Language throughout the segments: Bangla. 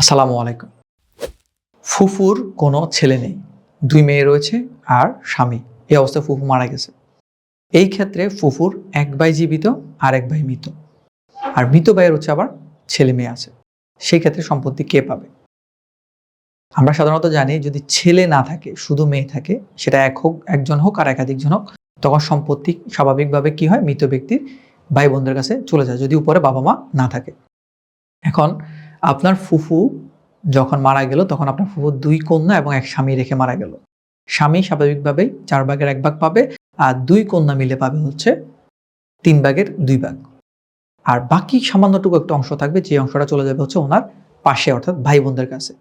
আসসালামু আলাইকুম। ফুফুর কোনো ছেলে নেই, দুই মেয়ে রয়েছে আর স্বামী। এই অবস্থায় ফুফু মারা গেছে। এই ক্ষেত্রে ফুফুর এক ভাই জীবিত আর এক ভাই মৃত। আর মৃত ভাইয়ের হচ্ছে আবার ছেলে মেয়ে আছে। সেই ক্ষেত্রে সম্পত্তি কে পাবে? আমরা সাধারণত জানি যদি ছেলে না থাকে, শুধু মেয়ে থাকে, সেটা এক হোক, একজন হোক আর একাধিকজন হোক, তখন সম্পত্তি স্বাভাবিকভাবে কি হয়? মৃত ব্যক্তির ভাই বোনদের কাছে চলে যায়, যদি উপরে বাবা মা না থাকে। এখন আপনার ফুফু যখন মারা গেল, তখন আপনার ফুফুর দুই কন্যা এবং এক স্বামী রেখে মারা গেল। স্বামী স্বাভাবিকভাবেই চার ভাগের এক ভাগ পাবে আর দুই কন্যা মিলে পাবে হচ্ছে তিন ভাগের দুই ভাগ। আর বাকি সামান্যটুকু একটা অংশ থাকবে, যে অংশটা চলে যাবে হচ্ছে ওনার পাশে, অর্থাৎ ভাই বোনদের কাছে।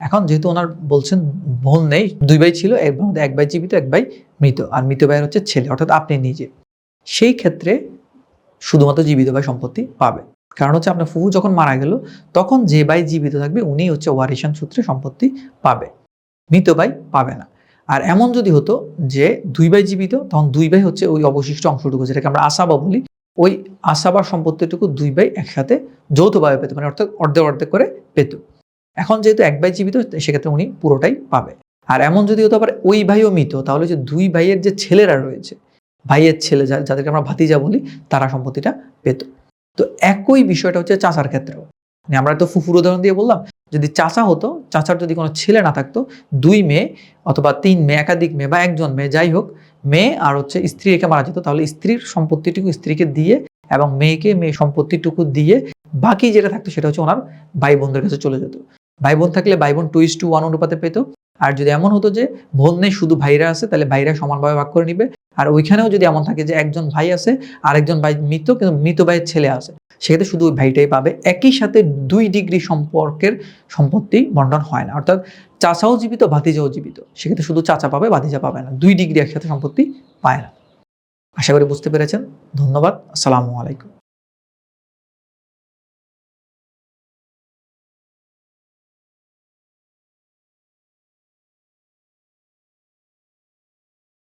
এখন যেহেতু ওনার বলছেন বোন নেই, দুই ভাই ছিল, এর মধ্যে এক ভাই জীবিত, এক ভাই মৃত, আর মৃত ভাইয়ের হচ্ছে ছেলে, অর্থাৎ আপনি নিজে। সেই ক্ষেত্রে শুধুমাত্র জীবিত ভাই সম্পত্তি পাবে। কারণ হচ্ছে আপনার ফুফু যখন মারা গেল, তখন যে ভাই জীবিত থাকবে উনি হচ্ছে ওয়ারিশান সূত্রে সম্পত্তি পাবে। মৃত ভাই পাবে না। আর এমন যদি হতো যে দুই ভাই জীবিত, তখন দুই ভাই হচ্ছে ওই অবশিষ্ট অংশটুকু, যেটাকে আমরা আসাবা বলি। ওই আসাবার সম্পত্তিটুকু দুই ভাই একসাথে যৌথভাবে পেত মানে অর্থাৎ অর্ধেক অর্ধেক করে পেত। এখন যেহেতু এক ভাই জীবিত, সেক্ষেত্রে উনি পুরোটাই পাবে। আর এমন যদি হতো আবার ওই ভাইও মৃত, তাহলে যে দুই ভাইয়ের যে ছেলেরা রয়েছে, ভাইয়ের ছেলে যাদেরকে আমরা ভাতিজা বলি, তারা সম্পত্তিটা পেত। তো একই বিষয়টা হচ্ছে চাচার ক্ষেত্রেও। মানে আমরা তো ফুফুর উদাহরণ দিয়ে বললাম, যদি চাচা হতো, চাচার যদি কোনো ছেলে না থাকতো, দুই মেয়ে অথবা তিন মেয়ে, একাধিক মেয়ে বা একজন মেয়ে, যাই হোক, মেয়ে আর হচ্ছে স্ত্রী রেখে মারা যেত, তাহলে স্ত্রীর সম্পত্তিটুকু স্ত্রীকে দিয়ে এবং মেয়েকে মেয়ে সম্পত্তিটুকু দিয়ে বাকি যেটা থাকতো সেটা হচ্ছে ওনার ভাই বোনদের কাছে চলে যেত। ভাই বোন থাকলে ভাই বোন টু ইস টু ওয়ান অনুপাতে পেত। আর যদি এমন হতো যে বোন নেই, শুধু ভাইরা আছে, তাহলে ভাইরা সমানভাবে ভাগ করে নিবে। আর ওইখানেও যদি এমন থাকে যে একজন ভাই আছে, আরেকজন ভাই মৃত, কিন্তু মৃত ভাইয়ের ছেলে আছে, সেক্ষেত্রে শুধু ওই ভাইটাই পাবে। একই সাথে দুই ডিগ্রি সম্পর্কের সম্পত্তি বন্টন হয় না। অর্থাৎ চাচাও জীবিত, ভাতিজাও জীবিত। সেক্ষেত্রে শুধু চাচা পাবে, ভাতিজা পাবে না। দুই ডিগ্রি একসাথে সম্পত্তি পায় না। আশা করি বুঝতে পেরেছেন। ধন্যবাদ। আসসালামু আলাইকুম।